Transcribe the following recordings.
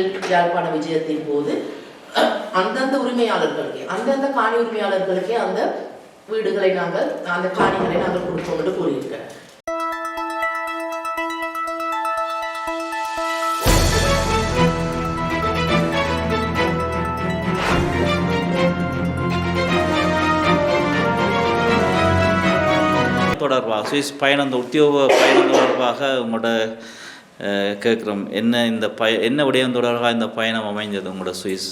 அண்மையில் யாழ்ப்பாண விஜயத்தின் போது அந்தந்த உரிமையாளர்களுக்கே அந்தந்த காணி உரிமையாளர்களுக்கே அந்த வீடுகளை நாங்கள் அந்த காணிகளை நாங்கள் கொடுப்போம் என்று கூறியிருக்கிறேன் தொடர்பாக சுவிஸ் பயணம் அந்த உத்தியோக பயணம் தொடர்பாக உங்களோட கேட்குறோம். என்ன இந்த பய என்ன விடயம் தொடர்பாக இந்த பயணம் அமைஞ்சது உங்களோட சுவிஸ்?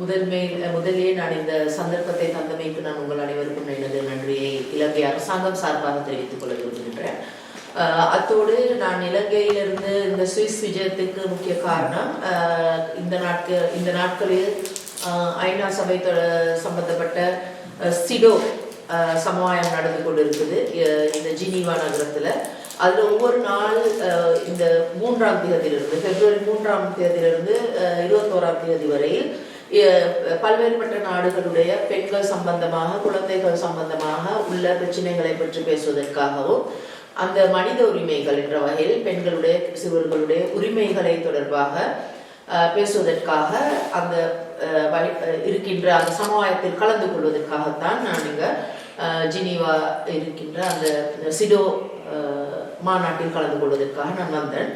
முதன்மை முதலே நான் இந்த சந்தர்ப்பத்தை தந்தமைக்கு நான் உங்கள் அனைவருக்கும் எனது நன்றியை இலங்கை அரசாங்கம் சார்பாக தெரிவித்துக் கொள்ள விரும்புகின்றேன். அத்தோடு நான் இலங்கையிலிருந்து இந்த சுவிஸ் விஜயத்துக்கு முக்கிய காரணம் இந்த நாட்கள் இந்த நாட்களில் ஐநா சபை சம்பந்தப்பட்ட சிடோ சமவாயம் சமுதாயம் நடந்து கொண்டிருக்குது இந்த ஜினீவா நகரத்தில். அதில் ஒவ்வொரு நாள் இந்த மூன்றாம் தேதியிலிருந்து பிப்ரவரி மூன்றாம் தேதியிலிருந்து இருபத்தோராம் தேதி வரையில் பல்வேறுபட்ட நாடுகளுடைய பெண்கள் சம்பந்தமாக குழந்தைகள் சம்பந்தமாக உள்ள பிரச்சனைகளை பற்றி பேசுவதற்காகவும் அந்த மனித உரிமைகள் என்ற வகையில் பெண்களுடைய சிறுவர்களுடைய உரிமைகளை தொடர்பாக பேசுவதற்காக அந்த வழி- இருக்கின்ற அந்த சமுதாயத்தில் கலந்து கொள்வதற்காகத்தான் நான் இங்கே ஜினீவா இருக்கின்ற அந்த சிடோ மாநாட்டில் கலந்து கொள்வதற்காக நான் வந்தேன்.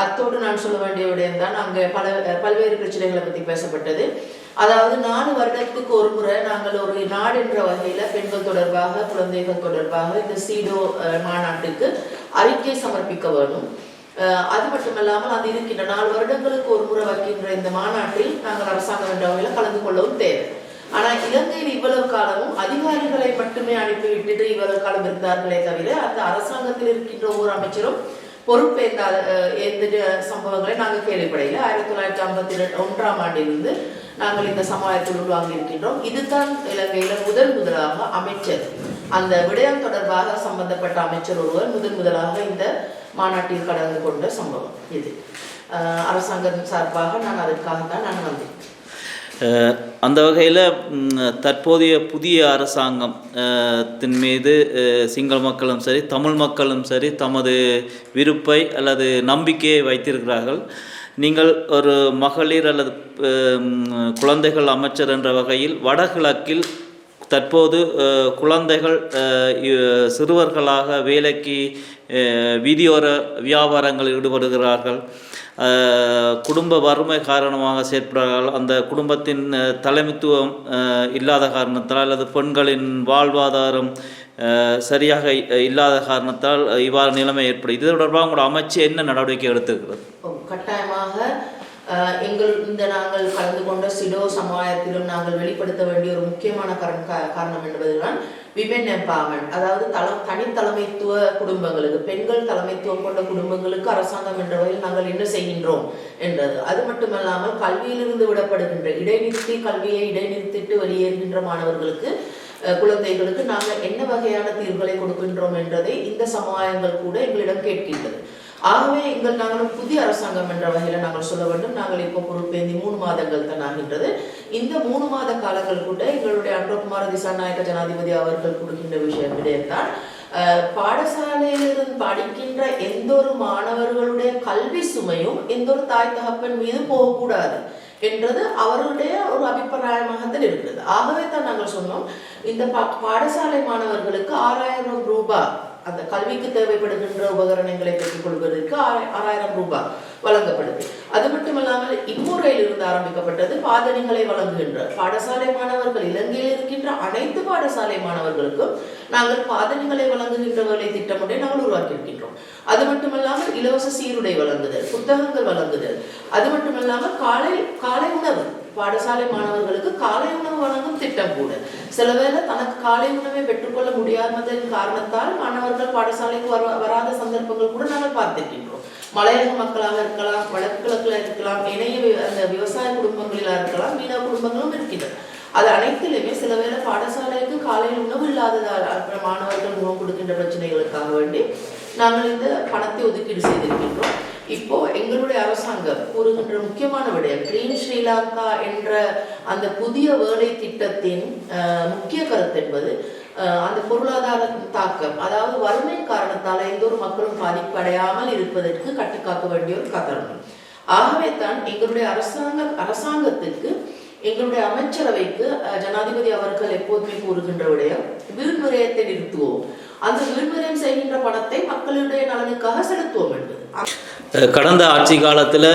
அத்தோடு நான் சொல்ல வேண்டிய விடயம் தான் அங்கே பல பல்வேறு பிரச்சனைகளை பற்றி பேசப்பட்டது. அதாவது நாலு வருடத்துக்கு ஒரு முறை நாங்கள் ஒரு நாடு என்ற வகையில் பெண்கள் தொடர்பாக குழந்தைகள் தொடர்பாக இந்த சீடோ மாநாட்டுக்கு அறிக்கை சமர்ப்பிக்க வேண்டும். அது அது மட்டுமல்லாமல் அது இருக்கின்ற நாலு வருடங்களுக்கு ஒரு முறை வைக்கின்ற இந்த மாநாட்டில் நாங்கள் அரசாங்கம் என்ற வகையில் கலந்து கொள்ளவும் தேவை. ஆனால் இலங்கையில் இவ்வளவு காலமும் அதிகாரிகளை மட்டுமே அனுப்பிவிட்டுட்டு இவ்வளவு காலம் இருந்தார்களே தவிர அந்த அரசாங்கத்தில் இருக்கின்ற ஒவ்வொரு அமைச்சரும் பொறுப்பேற்ற எந்த சம்பவங்களை நாங்கள் கேள்விப்படையில ஆயிரத்தி தொள்ளாயிரத்தி ஐம்பத்தி ரெண்டு ஒன்றாம் ஆண்டிலிருந்து நாங்கள் இந்த சமுதாயத்தில் உருவாங்கி இருக்கின்றோம். இதுதான் இலங்கையில முதல் முதலாக அமைச்சர். அந்த விடயம் தொடர்பாக சம்பந்தப்பட்ட அமைச்சர் ஒருவர் முதன் முதலாக இந்த மாநாட்டில் கலந்து கொண்ட சம்பவம் இது. அரசாங்கம் சார்பாக நான் அதற்காக தான் நான் வந்தேன். அந்த வகையில் தற்போதைய புதிய அரசாங்கம் தின் மீது சிங்கள மக்களும் சரி தமிழ் மக்களும் சரி தமது விருப்பை அல்லது நம்பிக்கையை வைத்திருக்கிறார்கள். நீங்கள் ஒரு மகளிர் அல்லது குழந்தைகள் அமைச்சர் என்ற வகையில் வடகிழக்கில் தற்போது குழந்தைகள் சிறுவர்களாக வேலைக்கு விதியோர வீதியோர வியாபாரங்களில் ஈடுபடுகிறார்கள். குடும்ப வறுமை காரணமாக செயற்படுகிறார்கள். அந்த குடும்பத்தின் தலைமைத்துவம் இல்லாத காரணத்தால் அல்லது பெண்களின் வாழ்வாதாரம் சரியாக இ- இல்லாத காரணத்தால் இவ்வாறு நிலைமை ஏற்படும் இது தொடர்பாக உங்களோட அமைச்சு என்ன நடவடிக்கை எடுத்துக்கிறது கட்டாயமாக எங்கள் இந்த நாங்கள் கலந்து கொண்ட சிடோ சமுதாயத்திலும் நாங்கள் வெளிப்படுத்த வேண்டிய ஒரு முக்கியமான காரணம் என்பதுதான் விமென் எம்பவர்மெண்ட் அதாவது தளம் தனித்தலைமைத்துவ குடும்பங்களுக்கு பெண்கள் தலைமைத்துவம் கொண்ட குடும்பங்களுக்கு அரசாங்கம் என்ற வகையில் நாங்கள் என்ன செய்கின்றோம் என்றது. அது மட்டுமல்லாமல் கல்வியிலிருந்து விடப்படுகின்ற இடைநிறுத்தி கல்வியை இடைநிறுத்திட்டு வெளியேறுகின்ற மாணவர்களுக்கு குழந்தைகளுக்கு நாங்கள் என்ன வகையான தீர்வுகளை கொடுக்கின்றோம் என்றதை இந்த சமுதாயங்கள் கூட எங்களிடம் கேட்கின்றது. ஆகவே எங்கள் நாங்கள் புதிய அரசாங்கம் என்ற வகையில் நாங்கள் சொல்ல வேண்டும். நாங்கள் இப்போ பொறுப்பேந்தி மூணு மாதங்கள் தான் ஆகின்றது. இந்த மூணு மாத காலங்கள் கூட எங்களுடைய அன்றகுமார திசாநாயக ஜனாதிபதி அவர்கள் கொடுக்கின்ற விஷயம் விடயத்தான் பாடசாலையிலிருந்து படிக்கின்ற எந்த ஒரு மாணவர்களுடைய கல்வி சுமையும் எந்த ஒரு தாய் தகப்பன் மீது போகக்கூடாது என்றது அவருடைய ஒரு அபிப்பிராயமாகத்தான் இருக்கிறது. ஆகவே தான் நாங்கள் சொன்னோம் இந்த பா- பாடசாலை மாணவர்களுக்கு ஆறாயிரம் ரூபாய் அந்த கல்விக்கு தேவைப்படுகின்ற உபகரணங்களை பெற்றுக் கொள்வதற்கு ஆறாயிரம் ரூபாய் வழங்கப்படுது. அது மட்டுமல்லாமல் இம்முறையில் இருந்து ஆரம்பிக்கப்பட்டது பாதணிகளை வழங்குகின்ற பாடசாலை மாணவர்கள் இலங்கையில் இருக்கின்ற அனைத்து பாடசாலை மாணவர்களுக்கும் நாங்கள் பாதணிகளை வழங்குகின்றவர்களை திட்டமிட்டே நாங்கள் உருவாக்கி இருக்கின்றோம் அது மட்டுமல்லாமல் இலவச சீருடை வழங்குதல் புத்தகங்கள் வழங்குதல் அது மட்டுமல்லாமல் காலை காலை உணவு பாடசாலை மாணவர்களுக்கு காலை உணவு வழங்கும் திட்டம் கூட. சில வேளை தனக்கு காலை உணவை பெற்றுக்கொள்ள முடியாததன் காரணத்தால் மாணவர்கள் பாடசாலைக்கு வர வராத சந்தர்ப்பங்கள் கூட நாங்கள் பார்த்திருக்கின்றோம். மலையக மக்களாக இருக்கலாம் வடக்கு கிழக்குல இருக்கலாம் இணைய அந்த விவசாய குடும்பங்களில் இருக்கலாம் மீனவ குடும்பங்களும் இருக்கின்றன. அது அனைத்திலுமே சில வேளை பாடசாலைக்கு காலையில் உணவு இல்லாததால் மாணவர்கள் உணவு கொடுக்கின்ற பிரச்சனைகளுக்காக வேண்டி நாங்கள் இந்த பணத்தை ஒதுக்கீடு செய்திருக்கின்றோம். இப்போ எங்களுடைய அரசாங்கம் கூறுகின்ற முக்கியமான விடயம். கிரீன் ஸ்ரீலங்கா என்ற அந்த புதிய வேலை திட்டத்தின் முக்கிய கருத்து என்பது அந்த பொருளாதார தாக்கம் அதாவது வறுமை காரணத்தால் எந்த ஒரு மக்களும் பாதிப்படையாமல் இருப்பதற்கு கட்டுக்காக்க வேண்டிய ஒரு கதனம் ஆகவே தான் எங்களுடைய அரசாங்க அரசாங்கத்துக்கு எங்களுடைய அமைச்சரவைக்கு ஜனாதிபதி அவர்கள் எப்போதுமே கூறுகின்ற விடயம் வீண்விரயத்தை நிறுத்துவோம். அந்த வீண்விரயம் செய்கின்ற பணத்தை மக்களுடைய நலனுக்காக செலுத்துவோம் என்பது. கடந்த ஆட்சி காலத்தில்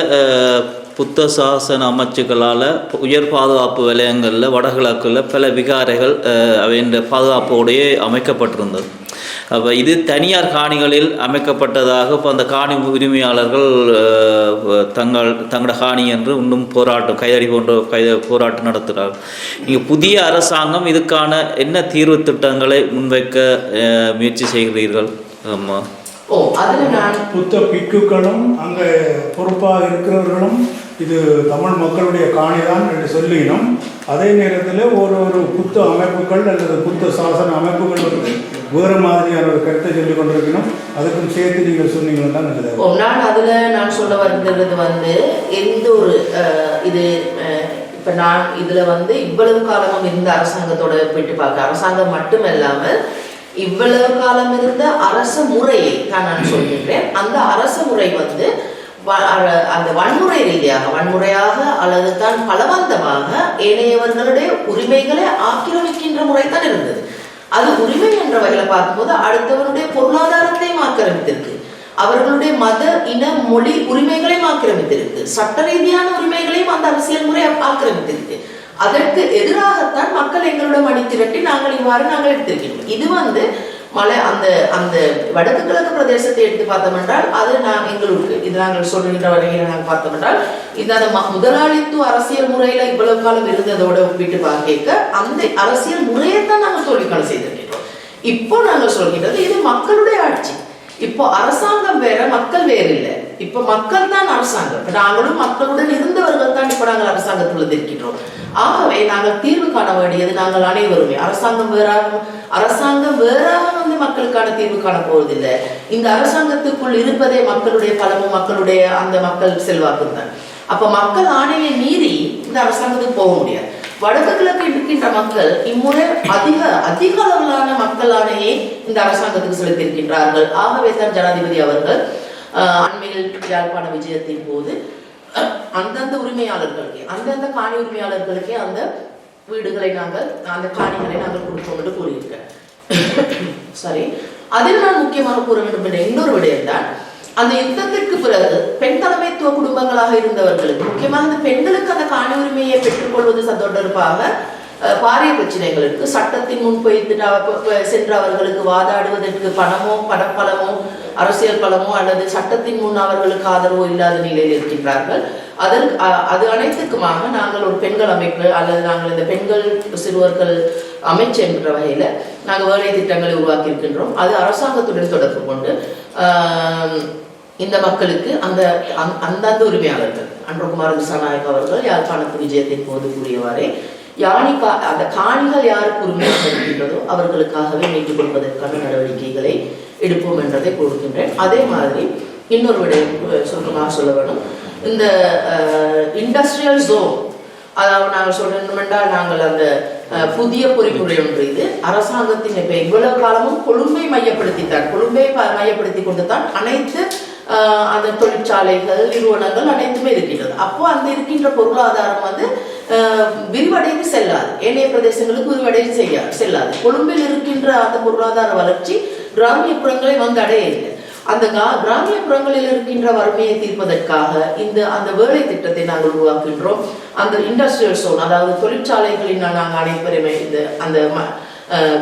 புத்த சாசன அமைச்சுகளால் உயர் பாதுகாப்பு வலயங்களில் வடகிழக்கில் பல விகாரைகள் அவையின் பாதுகாப்போடையே அமைக்கப்பட்டிருந்தது. அப்போ இது தனியார் காணிகளில் அமைக்கப்பட்டதாக இப்போ அந்த காணி உரிமையாளர்கள் தங்கள் தங்களோட காணி என்று இன்னும் போராட்டம் கைதடி போன்ற கைத போராட்டம் நடத்துகிறார்கள் இங்கே புதிய அரசாங்கம் இதுக்கான என்ன தீர்வு திட்டங்களை முன்வைக்க முயற்சி செய்கிறீர்கள்? ஆமாம் ஓ அதுல நான் புத்த பிக்குகளும் அங்கே பொறுப்பாக இருக்கிறவர்களும் இது தமிழ் மக்களுடைய காணிதான் என்று சொல்லினோம் அதே நேரத்தில் ஒரு ஒரு புத்த அமைப்புகள் அல்லது புத்த சாசன அமைப்புகள் வந்து வேறு மாதிரியான ஒரு கருத்தை சொல்லிக் கொண்டிருக்கணும். அதுக்கும் சேர்த்து நீங்கள் சொன்னீங்கன்னா நல்லது. ஓ, நான் அதுல நான் சொல்ல வருகிறது வந்து எந்த ஒரு இது இப்ப நான் இதுல வந்து இவ்வளவு காலமும் இருந்த அரசாங்கத்தோட ஒப்பிட்டு பார்க்க அரசாங்கம் மட்டுமல்லாமல் இவ்வளவு காலம் இருந்த அரச முறையை தான் நான் சொல்கின்றேன். அந்த அரச முறை வந்து வ- அந்த வன்முறை ரீதியாக வன்முறையாக அல்லது தான் பலவந்தமாக ஏனையவர்களுடைய உரிமைகளை ஆக்கிரமிக்கின்ற முறை தான் இருந்தது. அது உரிமை என்ற வகையில பார்க்கும்போது அடுத்தவனுடைய பொருளாதாரத்தையும் ஆக்கிரமித்திருக்கு. அவர்களுடைய மத இன மொழி உரிமைகளையும் ஆக்கிரமித்திருக்கு. சட்ட ரீதியான உரிமைகளையும் அந்த அரசியல் முறை ஆக்கிரமித்திருக்கு. அதற்கு எதிராகத்தான் மக்கள் எங்களிடம் அணி திரட்டி நாங்கள் இவ்வாறு நாங்கள் எடுத்திருக்கிறோம். இது வந்து மலை அந்த அந்த வடக்கு கிழக்கு பிரதேசத்தை எடுத்து பார்த்தோம் என்றால் அது நான் எங்களுக்கு இது நாங்கள் சொல்கின்ற வகையில் நாங்கள் பார்த்தோம் என்றால் இந்த அந்த ம- முதலாளித்துவ அரசியல் முறையில இவ்வளவு காலம் இருந்ததோட ஒப்பிட்டு பார்க்க அந்த அரசியல் முறையைத்தான் நாங்கள் தோல்விக்காலம் செய்திருக்கிறோம் இப்போ நாங்கள் சொல்கின்றது இது மக்களுடைய ஆட்சி. இப்போ அரசாங்கம் வேற மக்கள் வேறு இல்லை இப்போ மக்கள் தான் அரசாங்கம். இப்ப நாங்களும் மக்களுடன் இருந்தவர்கள் தான் இப்போ நாங்கள் அரசாங்கத்தில் இருக்கின்றோம். ஆகவே நாங்கள் தீர்வு காண வேண்டியது நாங்கள் அனைவருமே. அரசாங்கம் வேறாக அரசாங்கம் வேறாக வந்து மக்களுக்கான தீர்வு காண போவதில்லை. இந்த அரசாங்கத்துக்குள் இருப்பதே மக்களுடைய பலமும் மக்களுடைய அந்த மக்கள் செல்வாக்கும் தான். அப்ப மக்கள் ஆணையை மீறி இந்த அரசாங்கத்துக்கு போக முடியாது. வடக்கு கிழக்கு இருக்கின்ற மக்கள் இம்முறை அதிக அதிக அளவிலான மக்கள் ஆணையை இந்த அரசாங்கத்துக்கு செலுத்தியிருக்கின்றார்கள். ஆகவே தான் ஜனாதிபதி அவர்கள் அண்மையில் யாழ்ப்பாண விஜயத்தின் போது அந்தந்த உரிமையாளர்களுக்கே அந்தந்த காணி உரிமையாளர்களுக்கே அந்த வீடுகளை நாங்கள் அந்த காணிகளை நாங்கள் கொடுப்போம் என்று கூறியிருக்கேன் சரி அதில் நான் முக்கியமாக கூற வேண்டும் என்ற இன்னொரு விடயம் தான் அந்த யுத்தத்திற்கு பிறகு பெண் தலைமைத்துவ குடும்பங்களாக இருந்தவர்களுக்கு முக்கியமாக அந்த பெண்களுக்கு அந்த காணி உரிமையை பெற்றுக்கொள்வது தொடர்பாக பாரிய பிரச்சனைகளுக்கு சட்டத்தின் முன் போய் சென்று அவர்களுக்கு வாதாடுவதற்கு பணமோ பணப்பலமோ அரசியல் பலமோ அல்லது சட்டத்தின் முன் அவர்களுக்கு ஆதரவோ இல்லாத நிலையில் இருக்கின்றார்கள். அதற்கு அது அனைத்துக்குமாக நாங்கள் ஒரு பெண்கள் அமைப்பு அல்லது நாங்கள் இந்த பெண்கள் சிறுவர்கள் அமைச்சு என்ற வகையில் நாங்கள் வேலை திட்டங்களை உருவாக்கி இருக்கின்றோம் அது அரசாங்கத்துடன் தொடர்பு கொண்டு இந்த மக்களுக்கு அந்த அந்தந்த உரிமையாளர்கள் அன்றகுமார் திசாநாயக் அவர்கள் யாழ்ப்பாணத்து விஜயத்தின் போது கூறியவாறே யானி கா அந்த காணிகள் யாருக்கு உரிமையாக அவர்களுக்காகவே மீட்டுக் கொள்வதற்கான நடவடிக்கைகளை எடுப்போம் என்றதை கொடுக்கின்றேன் அதே மாதிரி இன்னொரு விட சுருக்கமாக சொல்ல வேணும். இந்த இண்டஸ்ட்ரியல் ஜோன் அதாவது நாங்கள் சொல்லணும் என்றால் நாங்கள் அந்த புதிய பொறிமுறை ஒன்று இது. அரசாங்கத்தின் இப்போ இவ்வளவு காலமும் கொழும்பை மையப்படுத்தித்தான் கொழும்பை மையப்படுத்தி கொண்டு தான் அனைத்து அந்த தொழிற்சாலைகள் நிறுவனங்கள் அனைத்துமே இருக்கின்றது. அப்போ அந்த இருக்கின்ற பொருளாதாரம் வந்து விரிவடைந்து செல்லாது. ஏனைய பிரதேசங்களுக்கு விரிவடைந்து செய்ய செல்லாது. கொழும்பில் இருக்கின்ற அந்த பொருளாதார வளர்ச்சி கிராமிய புறங்களை வந்து அடையவில்லை அந்த கிராமிய புறங்களில் இருக்கின்ற வறுமையை தீர்ப்பதற்காக இந்த அந்த வேலை திட்டத்தை நாங்கள் உருவாக்குகின்றோம். அந்த இண்டஸ்ட்ரியல் சோன் அதாவது தொழிற்சாலைகளின் நாங்கள் அனைவருமே இந்த அந்த ம-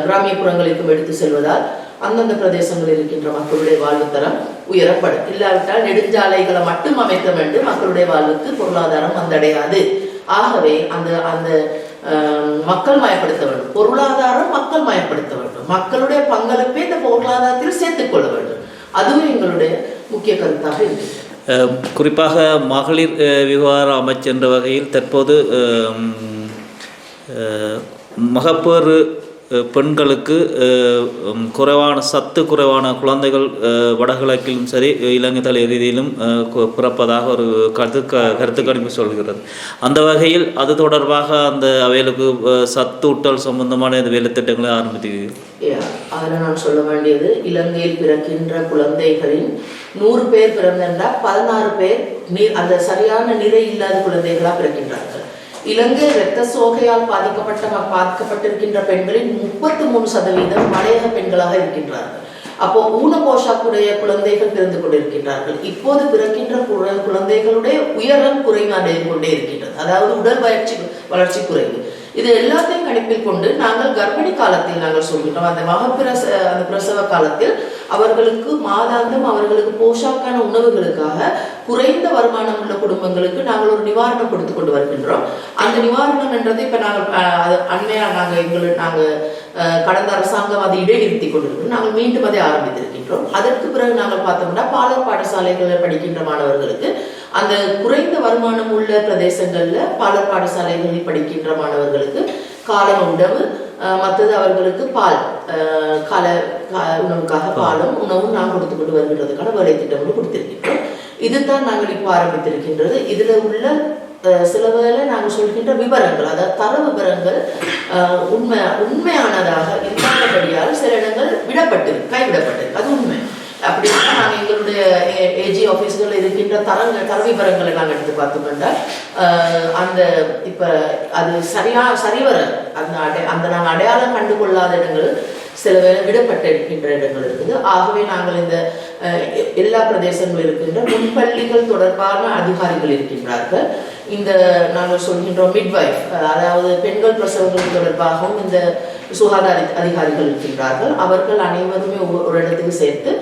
கிராமிய புறங்களுக்கும் எடுத்து செல்வதால் அந்தந்த பிரதேசங்களில் இருக்கின்ற மக்களுடைய வாழ்வு தரம் உயரப்படும். இல்லாவிட்டால் நெடுஞ்சாலைகளை மட்டும் அமைக்க வேண்டும். மக்களுடைய வாழ்வுக்கு பொருளாதாரம் வந்தடையாது. ஆகவே அந்த அந்த மக்கள் மயப்படுத்த வேண்டும். பொருளாதாரம் மக்கள் மயப்படுத்த வேண்டும். மக்களுடைய பங்களிப்பை இந்த பொருளாதாரத்தில் சேர்த்துக் கொள்ள வேண்டும். அதுவும் எங்களுடைய முக்கிய கருத்தாக இருக்கு குறிப்பாக மகளிர் விவகார அமைச்சர் என்ற வகையில் தற்போது மகப்பேறு பெண்களுக்கு குறைவான சத்து குறைவான குழந்தைகள் வடகிழக்கிலும் சரி இலங்கை தலை ரீதியிலும் கு- பிறப்பதாக ஒரு கருத்து க கருத்து கணிப்பு சொல்கிறது. அந்த வகையில் அது தொடர்பாக அந்த அவைகளுக்கு சத்தூட்டல் சம்பந்தமான இந்த வேலைத்திட்டங்களை ஆரம்பித்து அதில் நான் சொல்ல வேண்டியது இலங்கையில் பிறக்கின்ற குழந்தைகளின் நூறு பேர் பிறந்தென்றால் பதினாறு பேர் நீர் அந்த சரியான நிறை இல்லாத குழந்தைகளாக பிறக்கின்றார்கள். இலங்கை இரத்த சோகையால் பாதிக்கப்பட்ட பாதிக்கப்பட்டிருக்கின்ற பெண்களின் முப்பத்தி மூணு சதவீதம் மலையக பெண்களாக இருக்கின்றார்கள். அப்போ ஊன போஷாக்குடைய குழந்தைகள் பிறந்து கொண்டிருக்கின்றார்கள். இப்போது பிறக்கின்ற குழந்தைகளுடைய உயரம் குறைவடைந்து கொண்டே இருக்கின்றது. அதாவது உடல் வளர்ச்சி வளர்ச்சி குறைவு. இது எல்லாத்தையும் கணிப்பில் கொண்டு நாங்கள் கர்ப்பிணி காலத்தில் நாங்கள் சொல்கின்றோம். அந்த மகப்பிரச அந்த பிரசவ காலத்தில் அவர்களுக்கு மாதாந்தம் அவர்களுக்கு போஷாக்கான உணவுகளுக்காக குறைந்த வருமானம் உள்ள குடும்பங்களுக்கு நாங்கள் ஒரு நிவாரணம் கொடுத்து கொண்டு வருகின்றோம். அந்த நிவாரணம் என்றதை இப்போ நாங்கள் அண்மையாக நாங்கள் எங்களுக்கு நாங்கள் கடந்த அரசாங்கம் அதை இடைநிறுத்தி கொண்டிருக்கிறோம் நாங்கள் மீண்டும் அதை ஆரம்பித்திருக்கின்றோம். அதற்கு பிறகு நாங்கள் பார்த்தோம்னா பாலர் பாடசாலைகளில் படிக்கின்ற மாணவர்களுக்கு அந்த குறைந்த வருமானம் உள்ள பிரதேசங்கள்ல பாலர் பாடசாலைகளில் படிக்கின்ற மாணவர்களுக்கு காலை உணவு மற்றது அவர்களுக்கு பால் கால உணவுக்காக பாலும் உணவும் நாம் கொடுத்து கொண்டு வருகின்றதுக்கான வேலை ஒன்று கொடுத்திருக்கின்றோம். இதுதான் நாங்கள் இப்போ ஆரம்பித்திருக்கின்றது. இதுல உள்ள சில வேளை நாங்கள் சொல்கின்ற விவரங்கள் அதாவது தர விவரங்கள் உண்மை உண்மையானதாக இல்லாதபடியால் சில இடங்கள் விடப்பட்டு கைவிடப்பட்டு அது உண்மை. அப்படி நாங்கள் எங்களுடைய ஏஜி ஆஃபீஸ்களில் இருக்கின்ற தரங்கள் தர விவரங்களை நாங்கள் எடுத்து பார்த்துக்கொண்டால் அந்த இப்போ அது சரியா சரிவர அந்த அடை அந்த நாங்கள் அடையாளம் கண்டுகொள்ளாத இடங்கள் சில வேலை விடப்பட்டிருக்கின்ற இடங்கள் இருக்குது. ஆகவே நாங்கள் இந்த எல்லா பிரதேசங்களும் இருக்கின்ற முன்பள்ளிகள் தொடர்பான அதிகாரிகள் இருக்கின்றார்கள். இந்த நாங்கள் சொல்கின்றோம் மிட்வைஃப் அதாவது பெண்கள் பிரசவங்கள் தொடர்பாகவும் இந்த சுகாதார அதிகாரிகள் இருக்கின்றார்கள். அவர்கள் அனைவருமே ஒவ்வொரு ஒரு இடத்துக்கு சேர்த்து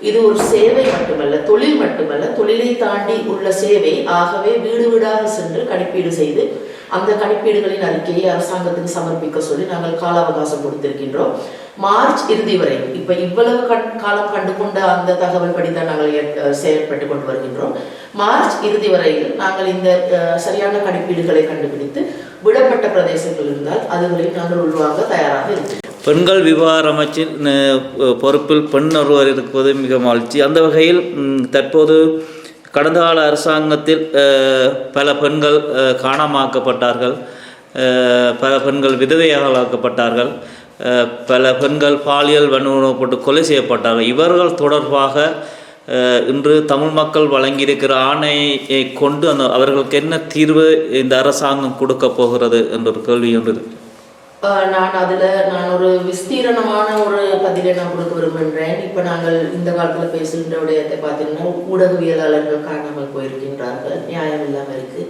இது ஒரு சேவை மட்டுமல்ல தொழில் மட்டுமல்ல தொழிலை தாண்டி உள்ள சேவை ஆகவே வீடு வீடாக சென்று கணிப்பீடு செய்து அந்த கணிப்பீடுகளின் அறிக்கையை அரசாங்கத்துக்கு சமர்ப்பிக்க சொல்லி நாங்கள் கால அவகாசம் கொடுத்திருக்கின்றோம். மார்ச் இறுதி வரை இப்ப இவ்வளவு கண் காலம் கண்டு கொண்ட அந்த தகவல் படிதான் நாங்கள் செயல்பட்டு கொண்டு வருகின்றோம். மார்ச் இறுதி வரையில் நாங்கள் இந்த அஹ், சரியான கணிப்பீடுகளை கண்டுபிடித்து விடப்பட்ட பிரதேசங்கள் இருந்தால் அதுகளையும் நாங்கள் உள்வாங்க தயாராக இருக்கிறோம் பெண்கள் விவகார அமைச்சின் பொறுப்பில் பெண் ஒருவர் இருப்பது மிக மகிழ்ச்சி. அந்த வகையில் தற்போது கடந்த கால அரசாங்கத்தில் பல பெண்கள் காணாமாக்கப்பட்டார்கள் பல பெண்கள் விதவையாகப்பட்டார்கள் பல பெண்கள் பாலியல் வன்முறைப்பட்டு கொலை செய்யப்பட்டார்கள். இவர்கள் தொடர்பாக இன்று தமிழ் மக்கள் வழங்கியிருக்கிற ஆணையை கொண்டு அந்த அவர்களுக்கு என்ன தீர்வு இந்த அரசாங்கம் கொடுக்க போகிறது என்ற ஒரு கேள்வி ஒன்று நான் அதில் நான் ஒரு விஸ்தீரணமான ஒரு பதிலை நான் கொடுக்க விரும்புகின்றேன். இப்போ நாங்கள் இந்த காலத்தில் பேசுகின்ற விடயத்தை பார்த்தீங்கன்னா ஊடகவியலாளர்கள் காணாமல் போயிருக்கின்றார்கள். நியாயம் இல்லாமல் இருக்குது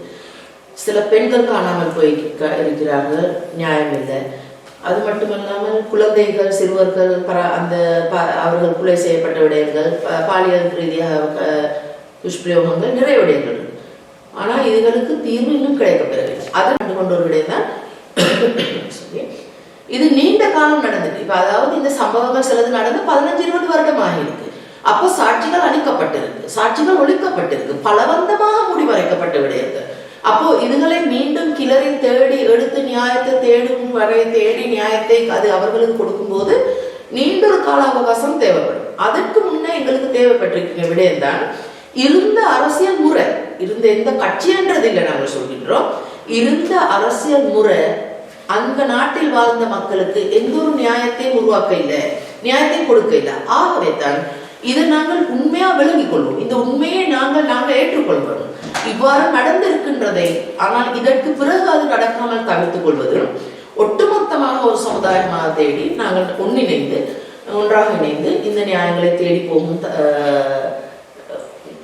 சில பெண்கள் காணாமல் போய் இருக்கிறார்கள். நியாயம் இல்லை. அது மட்டுமல்லாமல் குழந்தைகள் சிறுவர்கள் பர அந்த ப- அவர்கள் கொலை செய்யப்பட்ட விடயங்கள் ப- பாலியல் ரீதியாக துஷ்பிரயோகங்கள் நிறைய விடயங்கள் ஆனால் இதுகளுக்கு தீர்வு இன்னும் கிடைக்கப்பெறவில்லை. அதை கண்டு கொண்ட ஒரு விடயம் தான் sorry. இது நீண்ட காலம் நடந்தது. இப்ப அதாவது இந்த சம்பவங்கள் சிலது நடந்து பதினஞ்சு இருபது வருடம் ஆகியிருக்கு. அப்போ சாட்சிகள் அளிக்கப்பட்டிருக்கு சாட்சிகள் ஒழிக்கப்பட்டிருக்கு. பலவந்தமாக முடிவரைக்கப்பட்ட விடையிருக்கு அப்போ இதுகளை மீண்டும் கிளறி தேடி எடுத்து நியாயத்தை தேடும் வரை தேடி நியாயத்தை அது அவர்களுக்கு கொடுக்கும்போது நீண்டொரு கால அவகாசம் தேவைப்படும். அதற்கு முன்னே எங்களுக்கு தேவைப்பட்டிருக்கிற விடயம் தான் இருந்த அரசியல் முறை. இருந்த எந்த கட்சின்றது இல்லை நாங்கள் சொல்கின்றோம். இருந்த அரசியல் முறை அந்த நாட்டில் வாழ்ந்த மக்களுக்கு எந்த ஒரு நியாயத்தையும் உருவாக்க இல்லை நியாயத்தை கொடுக்க இல்லை ஆகவே தான் இதை நாங்கள் உண்மையா விளங்கிக் கொள்வோம். இந்த உண்மையை நாங்கள் நாங்கள் ஏற்றுக்கொள்வோம் இவ்வாறு நடந்திருக்கின்றதை ஆனால் இதற்கு பிறகு அது நடக்காமல் தவிர்த்துக் கொள்வது ஒட்டுமொத்தமாக ஒரு சமுதாயமாக தேடி நாங்கள் ஒன்றிணைந்து ஒன்றாக இணைந்து இந்த நியாயங்களை தேடி போகும் த-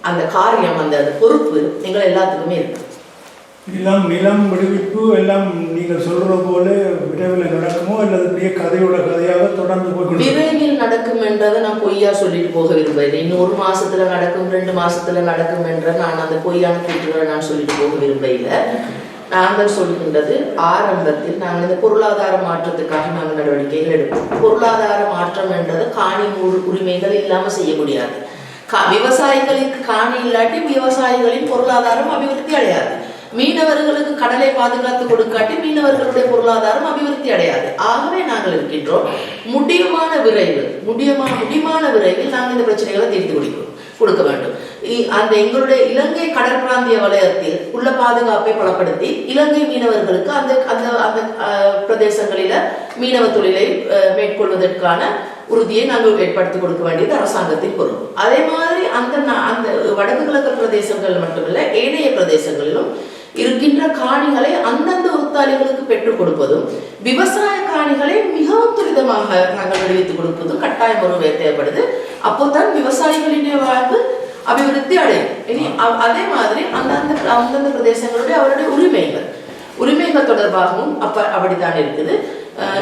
அந்த காரியம் அந்த அந்த பொறுப்பு எங்கள் எல்லாத்துக்குமே இருக்கு நிலம் நிலம் விடுவிப்பு எல்லாம் நீங்கள் சொல்றது போல விரைவில் நடக்குமோ அல்லது பெரிய கதையோட கதையாக தொடர்ந்து போய் விரைவில் நடக்கும் என்றதை நான் பொய்யா சொல்லிட்டு போக விரும்புகிறேன் இன்னும் ஒரு மாசத்துல நடக்கும் ரெண்டு மாசத்துல நடக்கும் என்ற நான் அந்த பொய்யான கூற்றுகளை நான் சொல்லிட்டு போக விரும்பல நாங்கள் சொல்கின்றது ஆரம்பத்தில் நாங்கள் இந்த பொருளாதார மாற்றத்துக்காக நாங்கள் நடவடிக்கைகள் எடுப்போம். பொருளாதார மாற்றம் என்றது காணி உரிமைகள் இல்லாமல் செய்ய முடியாது கா- விவசாயிகளுக்கு காணி இல்லாட்டி விவசாயிகளின் பொருளாதாரம் அபிவிருத்தி அடையாது. மீனவர்களுக்கு கடலை பாதுகாத்து கொடுக்காட்டி மீனவர்களுடைய பொருளாதாரம் அபிவிருத்தி அடையாது. ஆகவே நாங்கள் இருக்கின்றோம். முடியுமான விரைவில் முடியுமான முடியுமான விரைவில் நாங்கள் இந்த பிரச்சனைகளை தீர்த்து கொடுக்கிறோம் கொடுக்க வேண்டும். இ- அந்த எங்களுடைய இலங்கை கடல் பிராந்திய வலயத்தில் உள்ள பாதுகாப்பை பலப்படுத்தி இலங்கை மீனவர்களுக்கு அந்த அந்த அந்த பிரதேசங்களில மீனவ தொழிலை மேற்கொள்வதற்கான உறுதியை நாங்கள் ஏற்படுத்தி கொடுக்க வேண்டியது அரசாங்கத்தின் பொருள் அதே மாதிரி அந்த அந்த வடக்கு கிழக்கு பிரதேசங்கள் மட்டுமல்ல ஏனைய பிரதேசங்களிலும் இருக்கின்ற காணிகளை அந்தந்த உத்தாளிகளுக்கு பெற்றுக் கொடுப்பதும் விவசாய காணிகளை மிகவும் துரிதமாக நாங்கள் விடுவித்துக் கொடுப்பதும் கட்டாயம் ஒரு தேவைப்படுது அப்போதான் விவசாயிகளின் வாழ்வு அபிவிருத்தி அடையும். இனி அதே மாதிரி அந்தந்த அந்தந்த பிரதேசங்களுடைய அவருடைய உரிமைகள். உரிமைகள் தொடர்பாகவும் அப்ப அப்படித்தான் இருக்குது.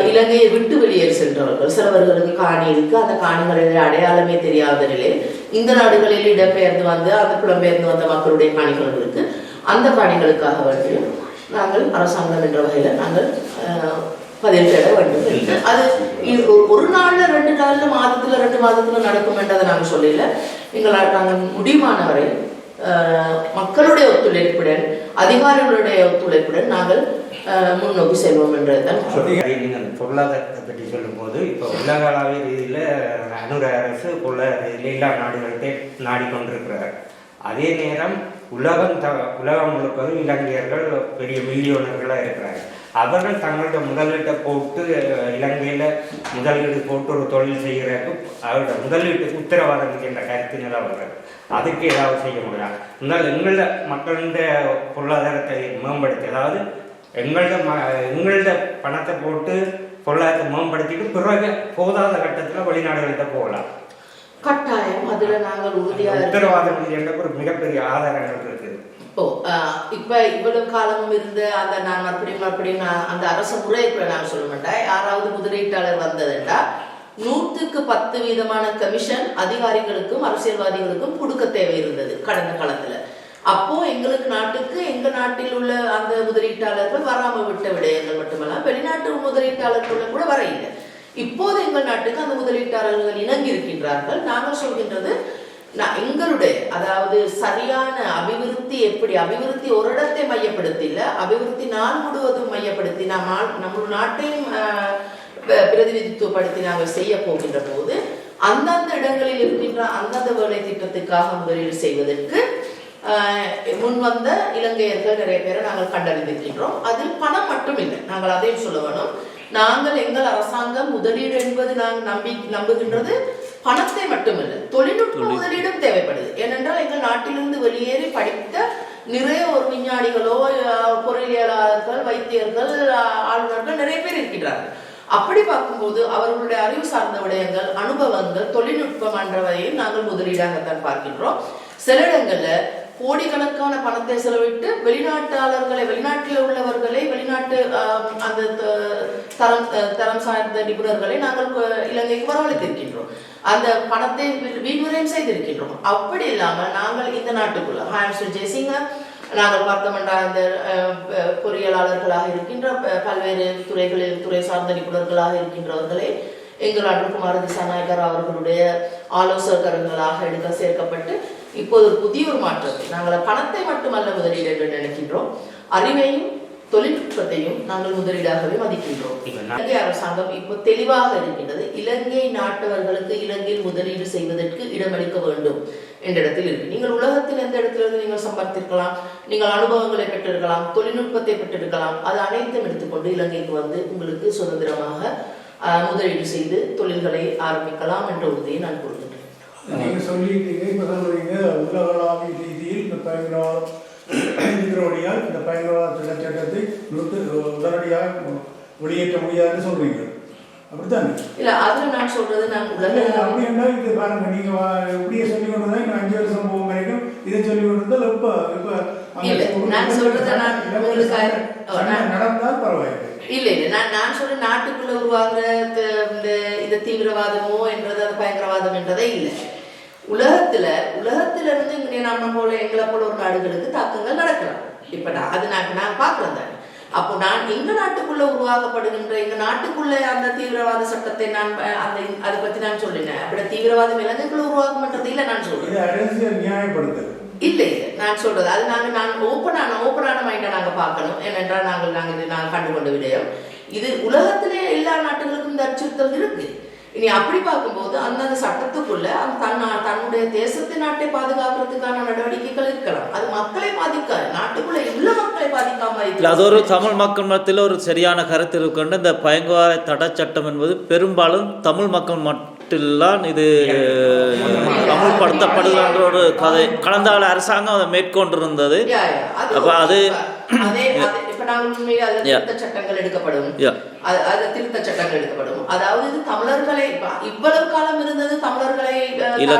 இலங்கையை விட்டு வெளியேறி சென்றவர்கள் சிலவர்களுக்கு காணி இருக்கு. அந்த காணிகளில் அடையாளமே தெரியாத நிலையில் இந்த நாடுகளில் இடம்பெயர்ந்து வந்து அந்த புலம்பெயர்ந்து வந்த மக்களுடைய காணிகள் இருக்கு. அந்த காணிகளுக்காக வேண்டியும் நாங்கள் அரசாங்கம் என்ற வகையில் நாங்கள் பதில் தேட வேண்டும் அது ஒரு- நாள்ல ரெண்டு நாள்ல மாதத்துல ரெண்டு மாதத்துல நடக்கும் என்றதை நாங்கள் சொல்லல. எங்களால் நாங்கள் முடியுமான வரை அஹ், மக்களுடைய ஒத்துழைப்புடன் அதிகாரிகளுடைய ஒத்துழைப்புடன் நாங்கள் முன்னோக்கி செல்வோம் என்றதுதான் நீங்கள் பொருளாதாரத்தை பற்றி சொல்லும்போது இப்போ உலகளாவிய ரீதியில் அனுர அரசு பொருளாதார ரீதியில் எல்லா நாடுகள்கிட்டே நாடிக்கொண்டிருக்கிறார். அதே நேரம் உலகம் த உலகம் முழுவதும் இலங்கையர்கள் பெரிய மில்லியோனர்களாக இருக்கிறாங்க. அவர்கள் தங்களோட முதலீட்டை போட்டு இலங்கையில் முதலீடு போட்டு ஒரு தொழில் செய்கிறதுக்கு அவரோட முதலீட்டுக்கு உத்தரவாதம் என்ற கருத்து நிலவுகிறது அதுக்கு ஏதாவது செய்ய முடியாது இருந்தால் எங்களோட மக்களுடைய பொருளாதாரத்தை மேம்படுத்தி அதாவது எங்களோட ம எங்களோட பணத்தை போட்டு பொருளாதாரத்தை மேம்படுத்திட்டு பிறகு போதாத கட்டத்தில் வெளிநாடுகள்கிட்ட போகலாம். கட்டாயம் அதுல நாங்கள் உறுதியாக. உத்தரவாதம் என்ற ஒரு மிகப்பெரிய ஆதாரங்கள் இருக்குது ஓ இப்ப இவ்வளவு காலமும் இருந்த அந்த நான் மறுபடியும் மறுபடியும் அந்த அரச முறைக்குள்ள நான் சொல்ல மாட்டேன். யாராவது முதலீட்டாளர் வந்ததுண்டா நூற்றுக்கு பத்து வீதமான கமிஷன் அதிகாரிகளுக்கும் அரசியல்வாதிகளுக்கும் கொடுக்க தேவை இருந்தது கடந்த காலத்துல. அப்போ எங்களுக்கு நாட்டுக்கு எங்க நாட்டில் உள்ள அந்த முதலீட்டாளர்கள் வராம விட்ட விடயங்கள் மட்டுமல்ல வெளிநாட்டு முதலீட்டாளர்கள் கூட வர இல்லை. இப்போது எங்கள் நாட்டுக்கு அந்த முதலீட்டாளர்கள் இணங்கி இருக்கின்றார்கள் நாங்கள் சொல்கின்றது நான் எங்களுடைய அதாவது சரியான அபிவிருத்தி எப்படி அபிவிருத்தி ஒரு இடத்தை மையப்படுத்தி இல்லை அபிவிருத்தி நாள் முழுவதும் மையப்படுத்தி நாம் நாள்- நம்ம நாட்டையும் ப- பிரதிநிதித்துவப்படுத்தி நாங்கள் செய்ய போகின்ற போது அந்தந்த இடங்களில் இருக்கின்ற அந்தந்த வேலை திட்டத்துக்காக முதலீடு செய்வதற்கு முன்வந்த இலங்கையர்கள் நிறைய பேரை நாங்கள் கண்டறிந்திருக்கின்றோம். அதில் பணம் மட்டும் இல்லை. நாங்கள் அதையும் சொல்ல வேணும். நாங்கள் எங்கள் அரசாங்கம் முதலீடு என்பது நாங்கள் நம்பி நம்புகின்றது பணத்தை மட்டுமல்ல தொழில்நுட்ப முதலீடும் தேவைப்படுது. ஏனென்றால் எங்கள் நாட்டிலிருந்து வெளியேறி படித்த நிறைய ஒரு விஞ்ஞானிகளோ அஹ், பொறியியலாளர்கள் வைத்தியர்கள் ஆளுநர்கள் நிறைய பேர் இருக்கின்றார்கள். அப்படி பார்க்கும்போது அவர்களுடைய அறிவு சார்ந்த விடயங்கள் அனுபவங்கள் தொழில்நுட்பம் என்றவையும் நாங்கள் முதலீடாகத்தான் பார்க்கின்றோம். சில இடங்கள்ல கோடிக்கணக்கான பணத்தை செலவிட்டு வெளிநாட்டாளர்களை வெளிநாட்டில் உள்ளவர்களை வெளிநாட்டு அந்த த- தரம் தரம் சார்ந்த நிபுணர்களை நாங்கள் இலங்கைக்கு வரவழைத்திருக்கின்றோம். அந்த பணத்தை வி- செய்திருக்கின்றோம். அப்படி இல்லாமல் நாங்கள் இந்த நாட்டுக்குள்ள ஹாம்ஸ்டர் ஜெய்சிங்க நாங்கள் பார்த்தோம்னா இந்த பொறியியலாளர்களாக இருக்கின்ற ப- பல்வேறு துறைகளில் துறை சார்ந்த நிபுணர்களாக இருக்கின்றவர்களை எங்கள் அன்புகுமார் திசாநாயகர் அவர்களுடைய ஆலோசகர்களாக எடுக்க சேர்க்கப்பட்டு இப்போது ஒரு புதிய ஒரு மாற்றத்தை நாங்கள் பணத்தை மட்டுமல்ல முதலீடு என்று நினைக்கின்றோம். அறிவையும் தொழில்நுட்பத்தையும் நாங்கள் முதலீடாகவே மதிக்கின்றோம். இலங்கை அரசாங்கம் இப்போ தெளிவாக இருக்கின்றது. இலங்கை நாட்டவர்களுக்கு இலங்கையில் முதலீடு செய்வதற்கு இடமளிக்க வேண்டும் என்ற இடத்தில் இருக்கு. நீங்கள் உலகத்தில் எந்த இடத்திலிருந்து நீங்கள் சம்பாதித்திருக்கலாம்? நீங்கள் அனுபவங்களை பெற்றிருக்கலாம் தொழில்நுட்பத்தை பெற்றிருக்கலாம். அது அனைத்தும் எடுத்துக்கொண்டு இலங்கைக்கு வந்து உங்களுக்கு சுதந்திரமாக முதலீடு செய்து தொழில்களை ஆரம்பிக்கலாம் என்ற உறுதியை நான் கூறுகிறேன் நீங்க சொல்லிட்டீங்க இப்ப சொல்றீங்க உலகளாவிய ரீதியில் இந்த பயங்கரவாதம் இருக்கிறபடியால் இந்த பயங்கரவாத சட்டத்தை நிறுத்து உடனடியாக வெளியேற்ற முடியாதுன்னு சொல்றீங்க. அப்படித்தானே? இல்ல அதுல நான் சொல்றது நான் உலக இது பாருங்க நீங்க வா- இப்படியே சொல்லி கொண்டு தான் அஞ்சு வருஷம் போகும் வரைக்கும் இதை சொல்லி கொண்டு இருந்தால் இப்ப இப்ப நடந்தால் பரவாயில்லை. இல்ல இல்ல. நான் நான் சொல்ற நாட்டுக்குள்ள உருவாகிற இந்த இந்த தீவிரவாதமோ என்றது அது பயங்கரவாதம் என்றதே இல்லை. உலகத்துல உலகத்துல இருந்து இங்க நம்ம போல எங்களை போல ஒரு நாடுகளுக்கு தாக்கங்கள் நடக்கலாம். இப்ப நான் அது நான் நான் பார்க்கிறேன் தானே. அப்போ நான் எங்க நாட்டுக்குள்ள உருவாக்கப்படுகின்ற எங்க நாட்டுக்குள்ள அந்த தீவிரவாத சட்டத்தை நான் அந்த அதை பத்தி நான் சொல்லினேன் அப்படி தீவிரவாதம் இலங்கைக்குள்ள உருவாக்கம்ன்றது இல்லை நான் சொல்றேன். அரசியல் இல்லை. நான் சொல்றது அது நாங்கள் நாங்கள் ஓப்பனான ஓப்பனான மைண்டை நாங்கள் பார்க்கணும். ஏனென்றால் நாங்கள் நாங்கள் இது நாங்கள் கண்டுகொண்ட விடயம். இது உலகத்திலே எல்லா நாட்டுகளுக்கும் இந்த அச்சுறுத்தல் இருக்கு. இனி அப்படி பார்க்கும்போது அந்தந்த சட்டத்துக்குள்ள அந்த தன் தன்னுடைய தேசத்து நாட்டை பாதுகாக்கிறதுக்கான நடவடிக்கைகள் இருக்கலாம். அது மக்களை பாதிக்காது. நாட்டுக்குள்ள உள்ள மக்களை பாதிக்காம இல்லை அது ஒரு தமிழ் மக்கள் மத்தியில் ஒரு சரியான கருத்து இருக்கின்ற இந்த பயங்கர தடை சட்டம் என்பது பெரும்பாலும் தமிழ் மக்கள் மட்டும்தான் இது அமுல்படுத்தப்படுகின்ற ஒரு கதை. கடந்த கால அரசாங்கம் அதை மேற்கொண்டிருந்தது. அப்ப அது- அதாவது தமிழர்களை இவ்வளவு காலம் இருந்தது தமிழர்களை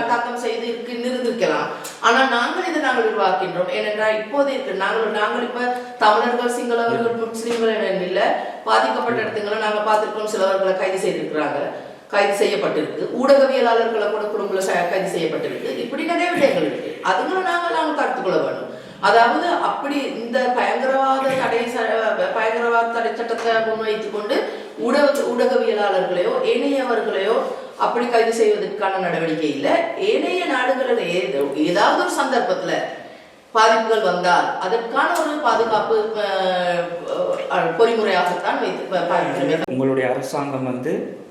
தாக்கம் செய்து இருந்திருக்கலாம் ஆனா நாங்கள் இதை நாங்கள் உருவாக்கின்றோம். ஏனென்றால் இப்போது இருக்கு. நாங்கள் நாங்கள் இப்ப தமிழர்கள் சிங்களவர்கள் முஸ்லிம்கள் இல்ல. பாதிக்கப்பட்ட இடத்துங்களை நாங்க பார்த்திருக்கோம். சிலவர்களை கைது செய்திருக்கிறாங்க. கைது செய்யப்பட்டிருக்கு ஊடகவியலாளர்களை கூட குடும்பல கைது செய்யப்பட்டிருக்கு இப்படி நிறைய விடயங்கள் இருக்கு. அதுங்களை நாங்கள் நாங்கள் கருத்துக்கொள்ள வேண்டும். அதாவது அப்படி இந்த பயங்கரவாத தடை ச- பயங்கரவாத தடை சட்டத்தை முன்வைத்துக் கொண்டு ஊடக ஊடகவியலாளர்களையோ ஏனையவர்களையோ அப்படி கைது செய்வதற்கான நடவடிக்கை இல்லை. ஏனைய நாடுகளில் ஏதோ ஏதாவது ஒரு சந்தர்ப்பத்துல பாதிப்புகள் வந்தால் அதற்கான ஒரு பாதுகாப்பு பொறிமுறையாகத்தான் வைத்து உங்களுடைய அரசாங்கம் வந்து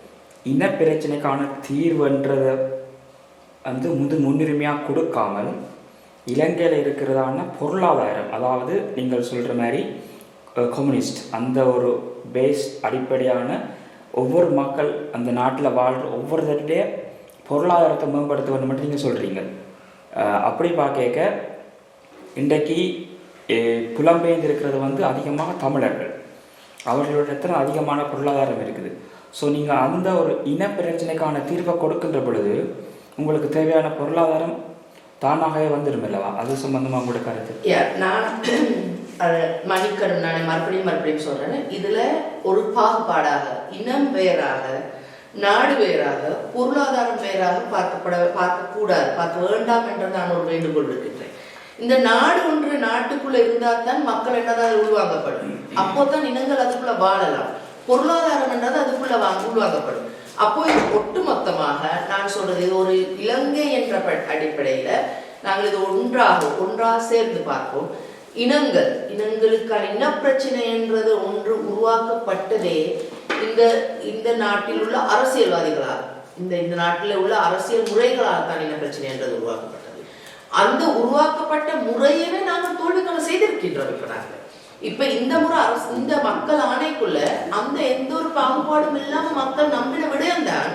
இனப்பிரச்சனைக்கான தீர்வுன்றதை வந்து முது முன்னுரிமையாக கொடுக்காமல் இலங்கையில் இருக்கிறதான பொருளாதாரம் அதாவது நீங்கள் சொல்கிற மாதிரி கம்யூனிஸ்ட் அந்த ஒரு பேஸ் அடிப்படையான ஒவ்வொரு மக்கள் அந்த நாட்டில் வாழ்கிற ஒவ்வொருத்தருடைய பொருளாதாரத்தை மேம்படுத்த வேண்டும் மட்டும் நீங்கள் சொல்கிறீங்க அப்படி பார்க்க இன்றைக்கு அஹ், இருக்கிறது வந்து அதிகமாக தமிழர்கள். அவர்களிடத்துல அதிகமான பொருளாதாரம் இருக்குது. ஸோ நீங்கள் அந்த ஒரு இன பிரச்சனைக்கான தீர்வை கொடுக்கின்ற பொழுது உங்களுக்கு தேவையான பொருளாதாரம் தானாகவே வந்துடும் அல்லவா? அது சம்பந்தமாக உங்களோட கருத்து? நான் அது மன்னிக்கணும் நான் மறுபடியும் மறுபடியும் சொல்றேன். இதுல ஒரு பாகுபாடாக இனம் வேறாக நாடு வேறாக பொருளாதாரம் வேறாக பார்க்கப்பட பார்க்கக்கூடாது. பார்க்க வேண்டாம் என்று நான் ஒரு வேண்டுகோள் இருக்கின்றேன் இந்த நாடு ஒன்று நாட்டுக்குள்ள இருந்தால் தான் மக்கள் என்னதான் உள்வாங்கப்படும். அப்போதான் இனங்கள் அதுக்குள்ள வாழலாம். பொருளாதாரம்ன்றது அதுக்குள்ள வாங்க உள்வாங்கப்படும். அப்போ இது ஒட்டுமொத்தமாக நான் சொல்றது இது ஒரு இலங்கை என்ற அடிப்படையில நாங்கள் இது ஒன்றாக ஒன்றாக சேர்ந்து பார்ப்போம். இனங்கள் இனங்களுக்கான இனப்பிரச்சனை என்றது ஒன்று உருவாக்கப்பட்டதே இந்த இந்த நாட்டில் உள்ள அரசியல்வாதிகளால். இந்த இந்த நாட்டில் உள்ள அரசியல் முறைகளால் தான் இனப்பிரச்சனை என்றது உருவாக்கப்பட்டது. அந்த உருவாக்கப்பட்ட முறையவே நாங்கள் தோல்விக்கான செய்திருக்கின்றோம் இப்ப நாங்கள். இப்ப இந்த முறை அரசு இந்த மக்கள் ஆணைக்குள்ள அந்த எந்த ஒரு பாகுபாடும் இல்லாம மக்கள் நம்பின விடயம்தான்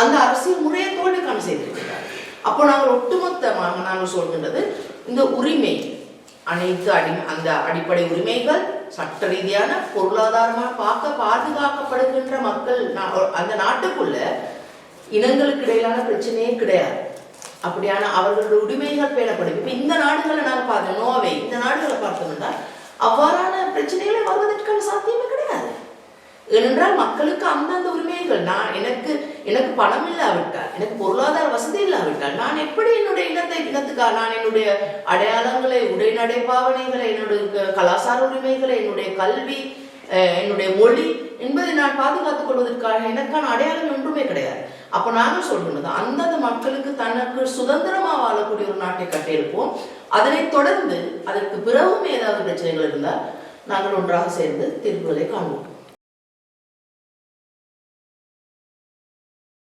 அந்த அரசியல் முறையை தோல்விக்கான செய்திருக்கிறார். அப்போ நாங்கள் ஒட்டுமொத்தமாக நாங்கள் சொல்கின்றது இந்த உரிமை அனைத்து அடி அந்த அடிப்படை உரிமைகள் சட்ட ரீதியான பொருளாதாரமாக பார்க்க பாதுகாக்கப்படுகின்ற மக்கள் அந்த நாட்டுக்குள்ள இனங்களுக்கு இடையிலான பிரச்சனையே கிடையாது. அப்படியான அவர்களுடைய உரிமைகள் பேணப்படும் இப்போ இந்த நாடுகளை நாங்கள் பார்த்தோம் நோவே இந்த நாடுகளை பார்த்தோம்னா அவ்வாறான பிரச்சனைகளை வருவதற்கான சாத்தியமே கிடையாது. ஏனென்றால் மக்களுக்கு அந்தந்த உரிமைகள் நான் எனக்கு எனக்கு பணம் இல்லாவிட்டால் எனக்கு பொருளாதார வசதி இல்லாவிட்டால் நான் எப்படி என்னுடைய இனத்தை இனத்துக்காக நான் என்னுடைய அடையாளங்களை உடை நடைபாவனைகளை என்னுடைய கலாச்சார உரிமைகளை என்னுடைய கல்வி என்னுடைய மொழி என்பதை நான் பாதுகாத்துக் கொள்வதற்காக எனக்கான அடையாளம் ஒன்றுமே கிடையாது. அப்போ நாங்கள் சொல்றது அந்தந்த மக்களுக்கு தனக்கு சுதந்திரமா வாழக்கூடிய ஒரு நாட்டை கட்டியிருப்போம். அதனைத் தொடர்ந்து அதற்கு பிறகும் ஏதாவது பிரச்சனைகள் இருந்தால் நாங்கள் ஒன்றாக சேர்ந்து தீர்வுகளை காண்போம்.